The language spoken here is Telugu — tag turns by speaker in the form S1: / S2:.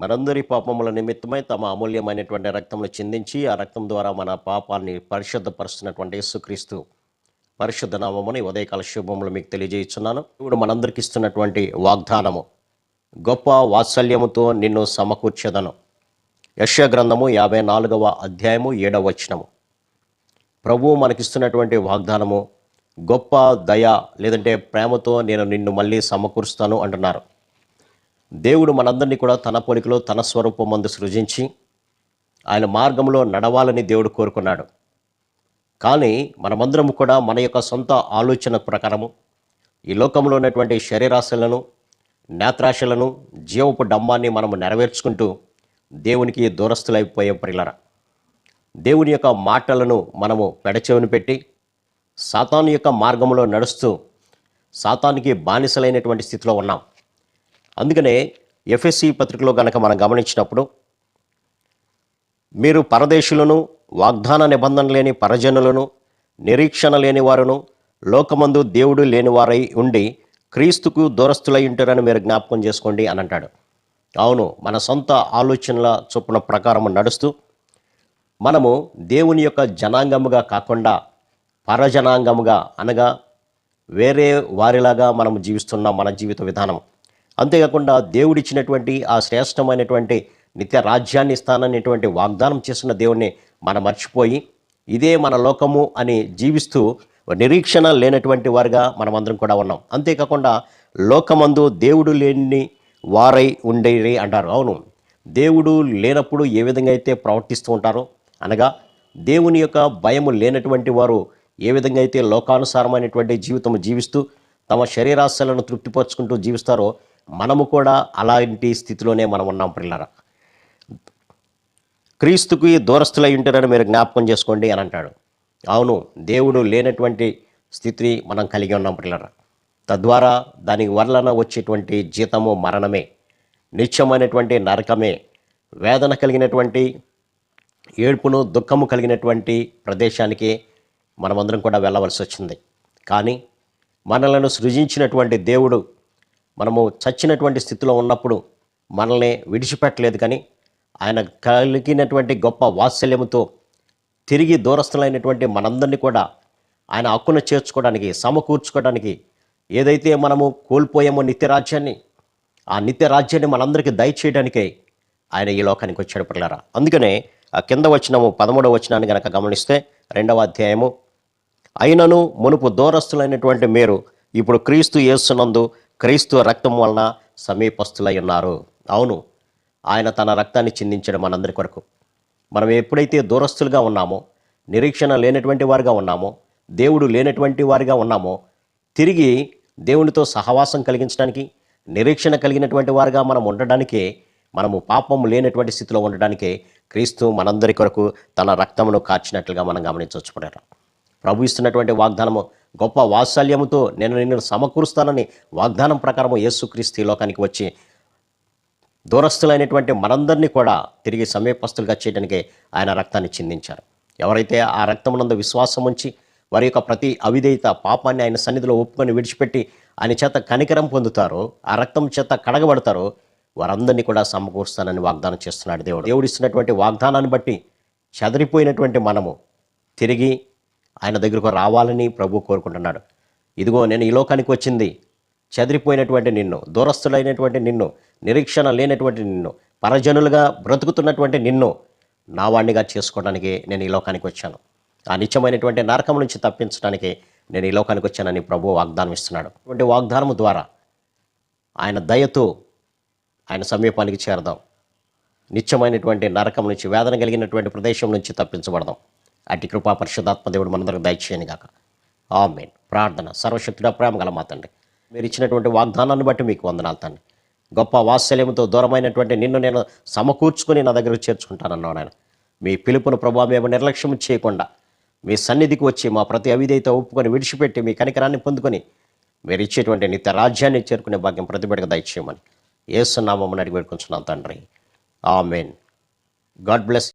S1: మనందరి పాపముల నిమిత్తమై తమ అమూల్యమైనటువంటి రక్తమును చిందించి ఆ రక్తం ద్వారా మన పాపాన్ని పరిశుద్ధపరుస్తున్నటువంటి యేసుక్రీస్తు పరిశుద్ధ నామముని ఉదయకాల శుభములు మీకు తెలియజేస్తున్నాను ఇప్పుడు మనందరికి ఇస్తున్నటువంటి వాగ్దానము గొప్ప వాత్సల్యముతో నిన్ను సమకూర్చదను. యశ్య గ్రంథము యాభై నాలుగవ అధ్యాయము ఏడవ వచనము. ప్రభువు మనకిస్తున్నటువంటి వాగ్దానము గొప్ప దయ లేదంటే ప్రేమతో నేను నిన్ను మళ్ళీ సమకూరుస్తాను అంటున్నారు. దేవుడు మనందరినీ కూడా తన పోలికలో తన స్వరూపం మందు సృజించి ఆయన మార్గంలో నడవాలని దేవుడు కోరుకున్నాడు. కానీ మనమందరం కూడా మన యొక్క సొంత ఆలోచన ప్రకారము ఈ లోకంలో ఉన్నటువంటి శరీరాశలను నేత్రాశలను జీవపు డమ్మాన్ని మనము నెరవేర్చుకుంటూ దేవునికి దూరస్తులైపోయే ప్రిలర దేవుని యొక్క మాటలను మనము పెడచెవిని పెట్టి సాతాను యొక్క మార్గంలో నడుస్తూ సాతానికి బానిసలైనటువంటి స్థితిలో ఉన్నాం. అందుకనే ఎఫ్ఎస్సి పత్రికలో కనుక మనం గమనించినప్పుడు మీరు పరదేశులను వాగ్దాన నిబంధన లేని పరజనులను నిరీక్షణ లేని వారును లోకమందు దేవుడు లేనివారై ఉండి క్రీస్తుకు దూరస్తులై ఉంటారని మీరు జ్ఞాపకం చేసుకోండి అని అంటాడు. అవును మన సొంత ఆలోచనల చొప్పున ప్రకారం నడుస్తూ మనము దేవుని యొక్క జనాంగముగా కాకుండా పరజనాంగముగా అనగా వేరే వారిలాగా మనం జీవిస్తున్న మన జీవిత విధానం. అంతేకాకుండా దేవుడిచ్చినటువంటి ఆ శ్రేష్టమైనటువంటి నిత్య రాజ్యాన్ని ఇస్తాననేటువంటి వాగ్దానం చేసిన దేవుణ్ణి మనం మర్చిపోయి ఇదే మన లోకము అని జీవిస్తూ నిరీక్షణ లేనటువంటి వారుగా మనమందరం కూడా ఉన్నాం. అంతేకాకుండా లోకమందు దేవుడు లేని వారై ఉండేది అంటారు. అవును దేవుడు లేనప్పుడు ఏ విధంగా అయితే ప్రవర్తిస్తూ ఉంటారో అనగా దేవుని యొక్క భయము లేనటువంటి వారు ఏ విధంగా అయితే లోకానుసారమైనటువంటి జీవితం జీవిస్తూ తమ శరీరాశలను తృప్తిపరుచుకుంటూ జీవిస్తారో మనము కూడా అలాంటి స్థితిలోనే మనం ఉన్నాం పిల్లరా క్రీస్తుకి దూరస్తులై ఉంటారని మీరు జ్ఞాపకం చేసుకోండి అని అంటాడు. అవును దేవుడు లేనటువంటి స్థితిని మనం కలిగి ఉన్నాం పిల్లరా తద్వారా దానికి వలన వచ్చేటువంటి జీతము మరణమే నిత్యమైనటువంటి నరకమే వేదన కలిగినటువంటి ఏడుపును దుఃఖము కలిగినటువంటి ప్రదేశానికి మనమందరం కూడా వెళ్ళవలసి వచ్చింది. కానీ మనలను సృజించినటువంటి దేవుడు మనము చచ్చినటువంటి స్థితిలో ఉన్నప్పుడు మనల్ని విడిచిపెట్టలేదు కానీ ఆయన కలిగినటువంటి గొప్ప వాత్సల్యంతో తిరిగి దూరస్థులైనటువంటి మనందరినీ కూడా ఆయన హక్కును చేర్చుకోవడానికి సమకూర్చుకోవడానికి ఏదైతే మనము కోల్పోయామో నిత్యరాజ్యాన్ని ఆ నిత్య రాజ్యాన్ని మనందరికీ దయచేయడానికే ఆయన ఈ లోకానికి వచ్చాడు పిల్లరా. అందుకనే ఆ కింద వచ్చినము పదమూడవ వచనాన్ని గనక గమనిస్తే రెండవ అధ్యాయము. అయినను మునుపు దూరస్తులైనటువంటి మీరు ఇప్పుడు క్రీస్తు యేసునందు క్రీస్తు రక్తం వలన సమీపస్తులై ఉన్నారు. అవును ఆయన తన రక్తాన్ని చిందించడం మనందరి కొరకు. మనం ఎప్పుడైతే దూరస్తులుగా ఉన్నామో నిరీక్షణ లేనటువంటి వారిగా ఉన్నామో దేవుడు లేనటువంటి వారిగా ఉన్నామో తిరిగి దేవునితో సహవాసం కలిగించడానికి నిరీక్షణ కలిగినటువంటి వారిగా మనం ఉండడానికే మనము పాపం లేనటువంటి స్థితిలో ఉండడానికే క్రీస్తు మనందరి కొరకు తన రక్తమును కార్చినట్లుగా మనం గమనించవచ్చు ప్రభు ఇస్తున్నటువంటి వాగ్దానము గొప్ప వాత్సల్యముతో నేను నిన్ను సమకూరుస్తానని వాగ్దానం ప్రకారం యేసుక్రీస్తు లోకానికి వచ్చి దూరస్తులైనటువంటి మనందరినీ కూడా తిరిగి సమీపస్తులుగా చేయడానికి ఆయన రక్తాన్ని చిందించారు. ఎవరైతే ఆ రక్తమునందు విశ్వాసం ఉంచి వారి యొక్క ప్రతి అవిధేయత పాపాన్ని ఆయన సన్నిధిలో ఒప్పుకొని విడిచిపెట్టి ఆయన చేత కనికరం పొందుతారో ఆ రక్తం చేత కడగబడతారో వారందరినీ కూడా సమకూరుస్తానని వాగ్దానం చేస్తున్నాడు దేవుడు. దేవుడు ఇస్తున్నటువంటి వాగ్దానాన్ని బట్టి చెదరిపోయినటువంటి మనము తిరిగి ఆయన దగ్గరకు రావాలని ప్రభు కోరుకుంటున్నాడు. ఇదిగో నేను ఈ లోకానికి వచ్చింది. చెదిరిపోయినటువంటి నిన్ను దూరస్తులైనటువంటి నిన్ను నిరీక్షణ లేనటువంటి నిన్ను పరజనులుగా బ్రతుకుతున్నటువంటి నిన్ను నా వాణ్ణిగా చేసుకోవడానికి నేను ఈ లోకానికి వచ్చాను. ఆ నిత్యమైనటువంటి నరకం నుంచి తప్పించడానికి నేను ఈ లోకానికి వచ్చానని ప్రభు వాగ్దానం ఇస్తున్నాడు అటువంటి వాగ్దానం ద్వారా ఆయన దయతో ఆయన సమీపానికి చేరదాం. నిత్యమైనటువంటి నరకం నుంచి వేదన కలిగినటువంటి ప్రదేశం నుంచి తప్పించబడదాం. అటు కృపా పరిశుధాత్మ దేవుడు మనందరికి దయచేయని గాక. ఆమెన్. ప్రార్థన సర్వశక్తుడ ప్రేమ గల మాతండి తండ్రి. మీరు ఇచ్చినటువంటి వాగ్దానాన్ని బట్టి మీకు వందనాలు తండ్రి. గొప్ప వాత్సల్యంతో దూరమైనటువంటి నిన్ను నేను సమకూర్చుకొని నా దగ్గరకు చేర్చుకుంటానన్నావు నాయన మీ పిలుపును ప్రభావ మేము నిర్లక్ష్యం చేయకుండా మీ సన్నిధికి వచ్చి మా ప్రతి అవిధేయత ఒప్పుకొని విడిచిపెట్టి మీ కనికరాన్ని పొందుకొని మీరు ఇచ్చేటువంటి నిత్య రాజ్యాన్ని చేరుకునే భాగ్యం ప్రతిబిడక దయచేయమని ఏసునామని అడిగి పెట్టుకుంటున్నాను తండ్రి. ఆమెన్. God bless